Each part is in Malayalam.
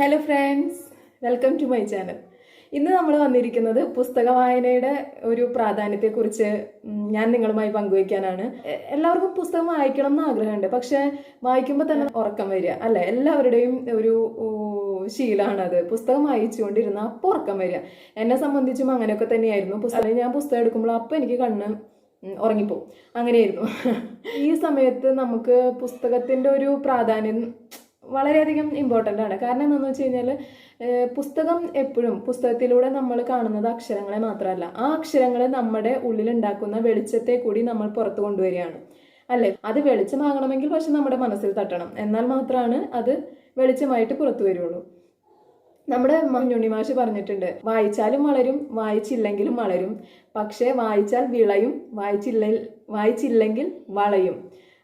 Hello friends welcome to my channel ഇന്ന് നമ്മൾ വന്നിരിക്കുന്നത് പുസ്തക വായനയുടെ ഒരു പ്രാധാന്യത്തെക്കുറിച്ച് ഞാൻ നിങ്ങളുമായി പങ്കുവയ്ക്കാനാണ്. എല്ലാവർക്കും പുസ്തകം വായിക്കണം എന്ന് ആഗ്രഹമുണ്ട്. പക്ഷെ വായിക്കുമ്പോൾ തന്നെ ഉറക്കം വരിക. അല്ലേ? എല്ലാവരുടെയും ഒരു ശീലമാണത് പുസ്തകം വായിച്ചുകൊണ്ടിരുന്ന അപ്പോൾ ഉറക്കം വരിക. എന്നെ സംബന്ധിച്ചും അങ്ങനെയൊക്കെ തന്നെയായിരുന്നു. പുസ്തകം ഞാൻ പുസ്തകം എടുക്കുമ്പോൾ അപ്പോൾ എനിക്ക് കണ്ണ് ഉറങ്ങിപ്പോവും. അങ്ങനെയായിരുന്നു. ഈ സമയത്ത് നമുക്ക് പുസ്തകത്തിന്റെ ഒരു പ്രാധാന്യം വളരെയധികം ഇമ്പോർട്ടന്റ് ആണ്. കാരണം എന്താണെന്ന് വെച്ച് കഴിഞ്ഞാൽ പുസ്തകം എപ്പോഴും പുസ്തകത്തിലൂടെ നമ്മൾ കാണുന്നത് അക്ഷരങ്ങളെ മാത്രമല്ല. ആ അക്ഷരങ്ങൾ നമ്മുടെ ഉള്ളിലുണ്ടാക്കുന്ന വെളിച്ചത്തെ കൂടി നമ്മൾ പുറത്തു കൊണ്ടുവരികയാണ്. അല്ലേ? അത് വെളിച്ചമാകണമെങ്കിൽ പക്ഷെ നമ്മുടെ മനസ്സിൽ തട്ടണം. എന്നാൽ മാത്രമാണ് അത് വെളിച്ചമായിട്ട് പുറത്തു വരുള്ളൂ. നമ്മുടെ മഞ്ഞുണ്ണി മാഷ് പറഞ്ഞിട്ടുണ്ട് വായിച്ചാലും വളരും വായിച്ചില്ലെങ്കിലും വളരും. പക്ഷേ വായിച്ചാൽ വിളയും വായിച്ചില്ല വായിച്ചില്ലെങ്കിൽ വളയും.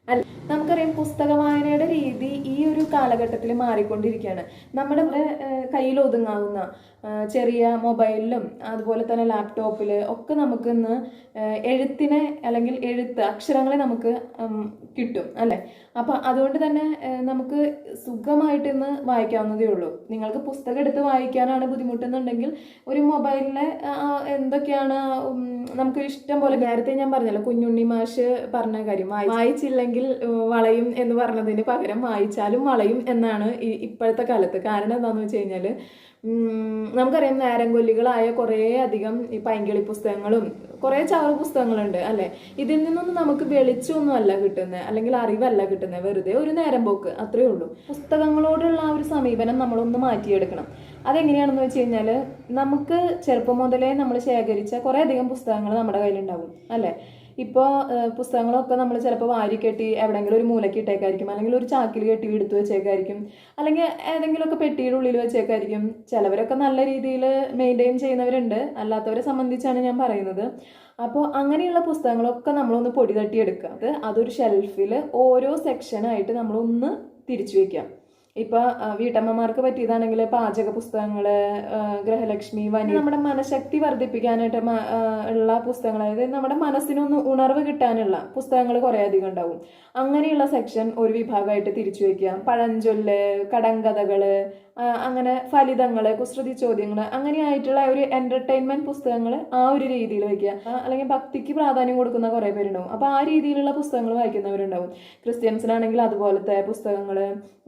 അല്ല നമുക്കറിയാം പുസ്തക വായനയുടെ രീതി ഈ ഒരു കാലഘട്ടത്തിൽ മാറിക്കൊണ്ടിരിക്കുകയാണ്. നമ്മുടെ കയ്യിൽ ഒതുങ്ങാവുന്ന ചെറിയ മൊബൈലിലും അതുപോലെ തന്നെ ലാപ്ടോപ്പിൽ ഒക്കെ നമുക്ക് ഇന്ന് എഴുത്തിനെ അല്ലെങ്കിൽ എഴുത്ത് അക്ഷരങ്ങളെ നമുക്ക് കിട്ടും അല്ലേ? അപ്പൊ അതുകൊണ്ട് തന്നെ നമുക്ക് സുഖമായിട്ട് ഇന്ന് വായിക്കാവുന്നതേ ഉള്ളൂ. നിങ്ങൾക്ക് പുസ്തകം എടുത്ത് വായിക്കാനാണ് ബുദ്ധിമുട്ടെന്നുണ്ടെങ്കിൽ ഒരു മൊബൈലിലെ എന്തൊക്കെയാണ് നമുക്ക് ഇഷ്ടം പോലെ നേരത്തെ ഞാൻ പറഞ്ഞല്ലോ കുഞ്ഞുണ്ണി മാഷ് പറഞ്ഞ കാര്യം വായിച്ചില്ലെങ്കിൽ വളയും എന്ന് പറഞ്ഞതിന് പകരം വായിച്ചാലും വളയും എന്നാണ് ഇപ്പോഴത്തെ കാലത്ത്. കാരണം എന്താണെന്ന് വെച്ച് കഴിഞ്ഞാൽ നമുക്കറിയാം നേരംകൊല്ലികളായ കുറേ അധികം ഈ പൈങ്കിളി പുസ്തകങ്ങളും കുറേ ചവറ് പുസ്തകങ്ങളുണ്ട് അല്ലെ? ഇതിൽ നിന്നൊന്നും നമുക്ക് വെളിച്ചമൊന്നും അല്ല കിട്ടുന്നത് അല്ലെങ്കിൽ അറിവല്ല കിട്ടുന്നത്. വെറുതെ ഒരു നേരം പോക്ക് അത്രയേ ഉള്ളൂ. പുസ്തകങ്ങളോടുള്ള ആ ഒരു സമീപനം നമ്മളൊന്ന് മാറ്റിയെടുക്കണം. അതെങ്ങനെയാണെന്ന് വെച്ച് കഴിഞ്ഞാൽ നമുക്ക് ചെറുപ്പം മുതലേ നമ്മൾ ശേഖരിച്ച കുറേ അധികം പുസ്തകങ്ങൾ നമ്മുടെ കയ്യിലുണ്ടാവും അല്ലേ? ഇപ്പോൾ പുസ്തകങ്ങളൊക്കെ നമ്മൾ ചിലപ്പോൾ വാരി കെട്ടി എവിടെയെങ്കിലും ഒരു മൂലയ്ക്ക് ഇട്ടേക്കായിരിക്കും. അല്ലെങ്കിൽ ഒരു ചാക്കിൽ കെട്ടി എടുത്തു വെച്ചേക്കായിരിക്കും. അല്ലെങ്കിൽ ഏതെങ്കിലുമൊക്കെ പെട്ടിയുടെ ഉള്ളിൽ വെച്ചേക്കായിരിക്കും. ചിലവരൊക്കെ നല്ല രീതിയിൽ മെയിന്റെയിൻ ചെയ്യുന്നവരുണ്ട്. അല്ലാത്തവരെ സംബന്ധിച്ചാണ് ഞാൻ പറയുന്നത്. അപ്പോൾ അങ്ങനെയുള്ള പുസ്തകങ്ങളൊക്കെ നമ്മളൊന്ന് പൊടി തട്ടിയെടുക്കുക. അത് അതൊരു ഷെൽഫിൽ ഓരോ സെക്ഷനായിട്ട് നമ്മളൊന്ന് തിരിച്ചു വെക്കാം ഇപ്പൊ ആ, വീട്ടമ്മമാർക്ക് പറ്റിയതാണെങ്കിൽ പാചക പുസ്തകങ്ങൾ ഗ്രഹലക്ഷ്മി വനി നമ്മുടെ മനഃശക്തി വർദ്ധിപ്പിക്കാനായിട്ട് ഉള്ള പുസ്തകങ്ങൾ. അതായത് നമ്മുടെ മനസ്സിനൊന്ന് ഉണർവ് കിട്ടാനുള്ള പുസ്തകങ്ങൾ കുറെ അധികം ഉണ്ടാവും. അങ്ങനെയുള്ള സെക്ഷൻ ഒരു വിഭാഗമായിട്ട് തിരിച്ചു വെക്കാം പഴഞ്ചൊല്ല് കടങ്കഥകൾ അങ്ങനെ ഫലിതങ്ങൾ കുസൃതി ചോദ്യങ്ങൾ അങ്ങനെയായിട്ടുള്ള ഒരു എന്റർടൈൻമെന്റ് പുസ്തകങ്ങൾ ആ ഒരു രീതിയിൽ വയ്ക്കുക അല്ലെങ്കിൽ ഭക്തിക്ക് പ്രാധാന്യം കൊടുക്കുന്ന കുറേ പേരുണ്ടാവും. അപ്പോൾ ആ രീതിയിലുള്ള പുസ്തകങ്ങൾ വായിക്കുന്നവരുണ്ടാവും. ക്രിസ്ത്യൻസിനാണെങ്കിൽ അതുപോലത്തെ പുസ്തകങ്ങൾ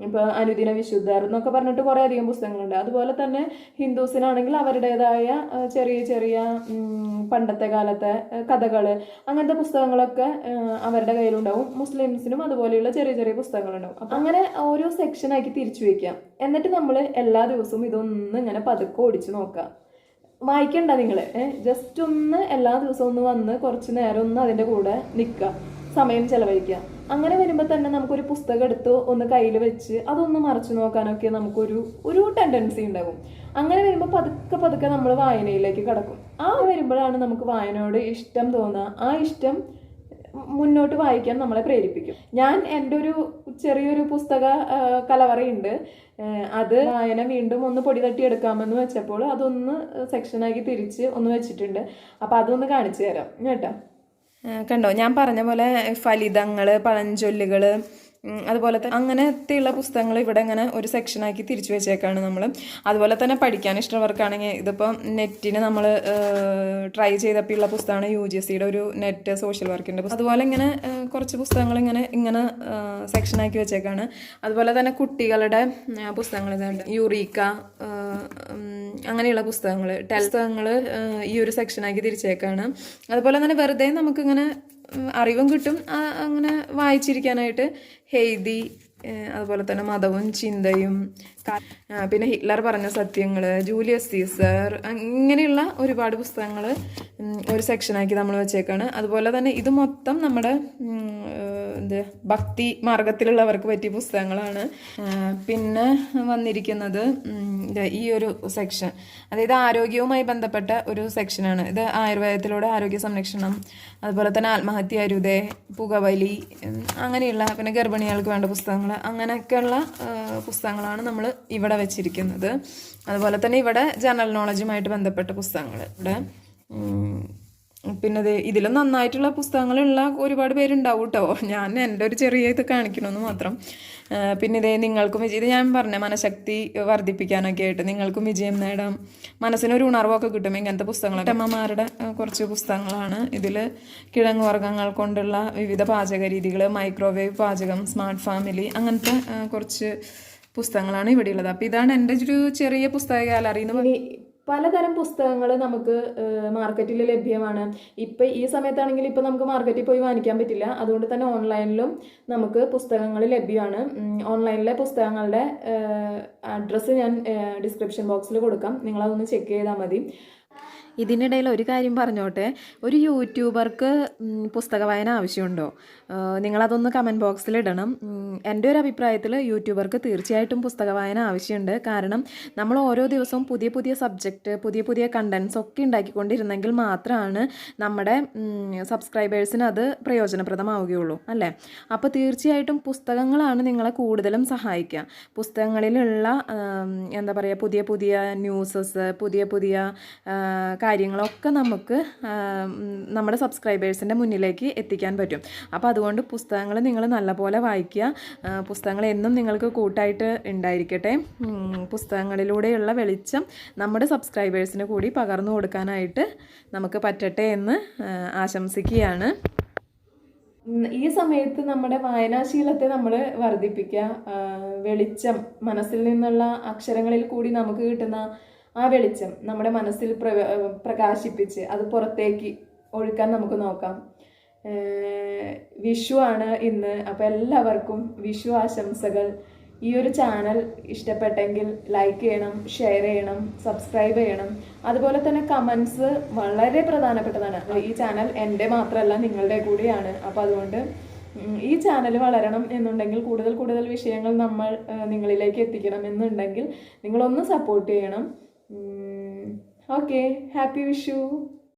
ഇപ്പൊ അനുദിന വിശുദ്ധർ എന്നൊക്കെ പറഞ്ഞിട്ട് കുറെ അധികം പുസ്തകങ്ങളുണ്ട്. അതുപോലെ തന്നെ ഹിന്ദുസിനാണെങ്കിൽ അവരുടേതായ ചെറിയ ചെറിയ പണ്ടത്തെ കാലത്തെ കഥകൾ അങ്ങനത്തെ പുസ്തകങ്ങളൊക്കെ അവരുടെ കയ്യിലുണ്ടാവും. മുസ്ലിംസിനും അതുപോലെയുള്ള ചെറിയ ചെറിയ പുസ്തകങ്ങളുണ്ടാവും. അങ്ങനെ ഓരോ സെക്ഷനാക്കി തിരിച്ചു വെക്കാം. എന്നിട്ട് നമ്മൾ എല്ലാ ദിവസവും ഇതൊന്ന് ഇങ്ങനെ പതുക്കെ ഓടിച്ചു നോക്കാം വായിക്കണ്ട നിങ്ങൾ ജസ്റ്റ് ഒന്ന് എല്ലാ ദിവസവും ഒന്ന് വന്ന് കുറച്ച് നേരം ഒന്ന് അതിന്റെ കൂടെ നിൽക്കുക. സമയം ചെലവഴിക്കുക. അങ്ങനെ വരുമ്പോൾ തന്നെ നമുക്കൊരു പുസ്തകം എടുത്ത് ഒന്ന് കയ്യിൽ വെച്ച് അതൊന്ന് മറച്ചു നോക്കാനൊക്കെ നമുക്കൊരു ഒരു ടെൻഡൻസി ഉണ്ടാകും അങ്ങനെ വരുമ്പോൾ പതുക്കെ പതുക്കെ നമ്മൾ വായനയിലേക്ക് കടക്കും. ആ വരുമ്പോഴാണ് നമുക്ക് വായനയോട് ഇഷ്ടം തോന്നുക. ആ ഇഷ്ടം മുന്നോട്ട് വായിക്കാൻ നമ്മളെ പ്രേരിപ്പിക്കും. ഞാൻ എന്റെ ഒരു ചെറിയൊരു പുസ്തക കലവറയുണ്ട്. അത് വായന വീണ്ടും ഒന്ന് പൊടി തട്ടി എടുക്കാമെന്ന് വെച്ചപ്പോൾ അതൊന്ന് സെക്ഷനാക്കി തിരിച്ച് ഒന്ന് വെച്ചിട്ടുണ്ട്. അപ്പോൾ അതൊന്ന് കാണിച്ചു തരാം. കേട്ടോ? കണ്ടോ? ഞാൻ പറഞ്ഞ പോലെ ഫലിതങ്ങൾ പഴഞ്ചൊല്ലുകൾ അതുപോലെ തന്നെ അങ്ങനത്തെയുള്ള പുസ്തകങ്ങൾ ഇവിടെ ഇങ്ങനെ ഒരു സെക്ഷനാക്കി തിരിച്ചു വെച്ചേക്കാണ് നമ്മൾ അതുപോലെ തന്നെ പഠിക്കാൻ ഇഷ്ടമുള്ളവർക്കാണെങ്കിൽ ഇതിപ്പോൾ നെറ്റിന് നമ്മൾ ട്രൈ ചെയ്തപ്പോൾ ഉള്ള പുസ്തകമാണ് യു ജി സിയുടെ ഒരു നെറ്റ് സോഷ്യൽ വർക്കിന്റെ അതുപോലെ ഇങ്ങനെ കുറച്ച് പുസ്തകങ്ങൾ ഇങ്ങനെ ഇങ്ങനെ സെക്ഷനാക്കി വെച്ചേക്കാണ്. അതുപോലെ തന്നെ കുട്ടികളുടെ പുസ്തകങ്ങൾ ഇതുണ്ട്. യുറീക്ക അങ്ങനെയുള്ള പുസ്തകങ്ങൾ പുസ്തകങ്ങൾ ഈ ഒരു സെക്ഷനാക്കി തിരിച്ചേക്കാണ്. അതുപോലെ തന്നെ വെറുതെ നമുക്കിങ്ങനെ അറിവും കിട്ടും അങ്ങനെ വായിച്ചിരിക്കാനായിട്ട് ഹെയ്തി അതുപോലെ തന്നെ മതവും ചിന്തയും പിന്നെ ഹിറ്റ്ലർ പറഞ്ഞ സത്യങ്ങൾ ജൂലിയസ് സീസർ ഇങ്ങനെയുള്ള ഒരുപാട് പുസ്തകങ്ങൾ ഒരു സെക്ഷനാക്കി നമ്മൾ വെച്ചേക്കാണ്. അതുപോലെ തന്നെ ഇത് മൊത്തം നമ്മുടെ എന്ത് ഭക്തി മാർഗത്തിലുള്ളവർക്ക് പറ്റിയ പുസ്തകങ്ങളാണ്. പിന്നെ വന്നിരിക്കുന്നത് ഈ ഒരു സെക്ഷൻ അതായത് ആരോഗ്യവുമായി ബന്ധപ്പെട്ട ഒരു സെക്ഷനാണ് ഇത് ആയുർവേദത്തിലൂടെ ആരോഗ്യ സംരക്ഷണം അതുപോലെ തന്നെ ആത്മഹത്യ അരുതേ പുകവലി അങ്ങനെയുള്ള പിന്നെ ഗർഭിണികൾക്ക് വേണ്ട പുസ്തകങ്ങൾ അങ്ങനെയൊക്കെയുള്ള പുസ്തകങ്ങളാണ് നമ്മൾ ഇവിടെ വെച്ചിരിക്കുന്നത്. അതുപോലെ തന്നെ ഇവിടെ ജനറൽ നോളജുമായിട്ട് ബന്ധപ്പെട്ട പുസ്തകങ്ങൾ ഇവിടെ. പിന്നെ ഇത് ഇതിലും നന്നായിട്ടുള്ള പുസ്തകങ്ങളുള്ള ഒരുപാട് പേരുണ്ടാവും കേട്ടോ ഞാൻ എന്റെ ഒരു ചെറിയ ഇത് കാണിക്കണമെന്ന് മാത്രം. പിന്നെ ഇതേ നിങ്ങൾക്കും വിജയം ഇത് ഞാൻ പറഞ്ഞ മനഃശക്തി വർദ്ധിപ്പിക്കാനൊക്കെ ആയിട്ട് നിങ്ങൾക്കും വിജയം നേടാം. മനസ്സിനൊരു ഉണർവൊക്കെ കിട്ടും ഇങ്ങനത്തെ പുസ്തകങ്ങൾ അമ്മമാരുടെ കുറച്ച് പുസ്തകങ്ങളാണ്. ഇതിൽ കിഴങ്ങ് വർഗങ്ങൾ കൊണ്ടുള്ള വിവിധ പാചക രീതികൾ മൈക്രോവേവ് പാചകം സ്മാർട്ട് ഫാമിലി അങ്ങനത്തെ കുറച്ച് പുസ്തകങ്ങളാണ് ഇവിടെയുള്ളത് അപ്പോൾ ഇതാണ് എന്റെ ഒരു ചെറിയ പുസ്തക ഗാലറി എന്ന് പലതരം പുസ്തകങ്ങൾ നമുക്ക് മാർക്കറ്റിൽ ലഭ്യമാണ്. ഇപ്പം ഈ സമയത്താണെങ്കിൽ ഇപ്പം നമുക്ക് മാർക്കറ്റിൽ പോയി വാങ്ങിക്കാൻ പറ്റില്ല. അതുകൊണ്ട് തന്നെ ഓൺലൈനിലും നമുക്ക് പുസ്തകങ്ങൾ ലഭ്യമാണ്. ഓൺലൈനിലെ പുസ്തകങ്ങളുടെ അഡ്രസ്സ് ഞാൻ ഡിസ്ക്രിപ്ഷൻ ബോക്സിൽ കൊടുക്കാം. നിങ്ങളതൊന്ന് ചെക്ക് ചെയ്താൽ മതി. ഇതിനിടയിൽ ഒരു കാര്യം പറഞ്ഞോട്ടെ. ഒരു യൂട്യൂബർക്ക് പുസ്തക വായന ആവശ്യമുണ്ടോ? നിങ്ങളതൊന്ന് കമന്റ് ബോക്സിൽ ഇടണം. എന്റെ ഒരു അഭിപ്രായത്തിൽ യൂട്യൂബർക്ക് തീർച്ചയായിട്ടും പുസ്തക വായന ആവശ്യമുണ്ട്. കാരണം നമ്മൾ ഓരോ ദിവസവും പുതിയ പുതിയ സബ്ജക്റ്റ് പുതിയ പുതിയ കണ്ടൻസ് ഒക്കെ ഉണ്ടാക്കിക്കൊണ്ടിരുന്നെങ്കിൽ മാത്രമാണ് നമ്മുടെ സബ്സ്ക്രൈബേഴ്സിന് അത് പ്രയോജനപ്രദമാവുകയുള്ളൂ. അല്ലേ? അപ്പോൾ തീർച്ചയായിട്ടും പുസ്തകങ്ങളാണ് നിങ്ങളെ കൂടുതലും സഹായിക്കുക. പുസ്തകങ്ങളിലുള്ള എന്താ പറയുക പുതിയ പുതിയ ന്യൂസസ് പുതിയ പുതിയ കാര്യങ്ങളൊക്കെ നമുക്ക് നമ്മുടെ സബ്സ്ക്രൈബേഴ്സിന്റെ മുന്നിലേക്ക് എത്തിക്കാൻ പറ്റും. അപ്പോൾ അതുകൊണ്ട് പുസ്തകങ്ങൾ നിങ്ങൾ നല്ലപോലെ വായിക്കുക. പുസ്തകങ്ങൾ എന്നും നിങ്ങൾക്ക് കൂട്ടായിട്ട് ഉണ്ടായിരിക്കട്ടെ. പുസ്തകങ്ങളിലൂടെയുള്ള വെളിച്ചം നമ്മുടെ സബ്സ്ക്രൈബേഴ്സിന് കൂടി പകർന്നു കൊടുക്കാനായിട്ട് നമുക്ക് പറ്റട്ടെ എന്ന് ആശംസിക്കുകയാണ്. ഈ സമയത്ത് നമ്മുടെ വായനാശീലത്തെ നമ്മൾ വർദ്ധിപ്പിക്കുക. വെളിച്ചം മനസ്സിൽ നിന്നുള്ള അക്ഷരങ്ങളിൽ കൂടി നമുക്ക് കിട്ടുന്ന ആ വെളിച്ചം നമ്മുടെ മനസ്സിൽ പ്ര പ്രകാശിപ്പിച്ച് അത് പുറത്തേക്ക് ഒഴുക്കാൻ നമുക്ക് നോക്കാം. വിഷു ആണ് ഇന്ന്. അപ്പോൾ എല്ലാവർക്കും വിഷു ആശംസകൾ. ഈ ഒരു ചാനൽ ഇഷ്ടപ്പെട്ടെങ്കിൽ ലൈക്ക് ചെയ്യണം ഷെയർ ചെയ്യണം സബ്സ്ക്രൈബ് ചെയ്യണം. അതുപോലെ തന്നെ കമൻസ് വളരെ പ്രധാനപ്പെട്ടതാണ്. ഈ ചാനൽ എന്റെ മാത്രമല്ല നിങ്ങളുടെ കൂടിയാണ്. അപ്പോൾ അതുകൊണ്ട് ഈ ചാനൽ വളരണം എന്നുണ്ടെങ്കിൽ കൂടുതൽ കൂടുതൽ വിഷയങ്ങൾ നമ്മൾ നിങ്ങളിലേക്ക് എത്തിക്കണം എന്നുണ്ടെങ്കിൽ നിങ്ങളൊന്ന് സപ്പോർട്ട് ചെയ്യണം. Mm, okay happy wishu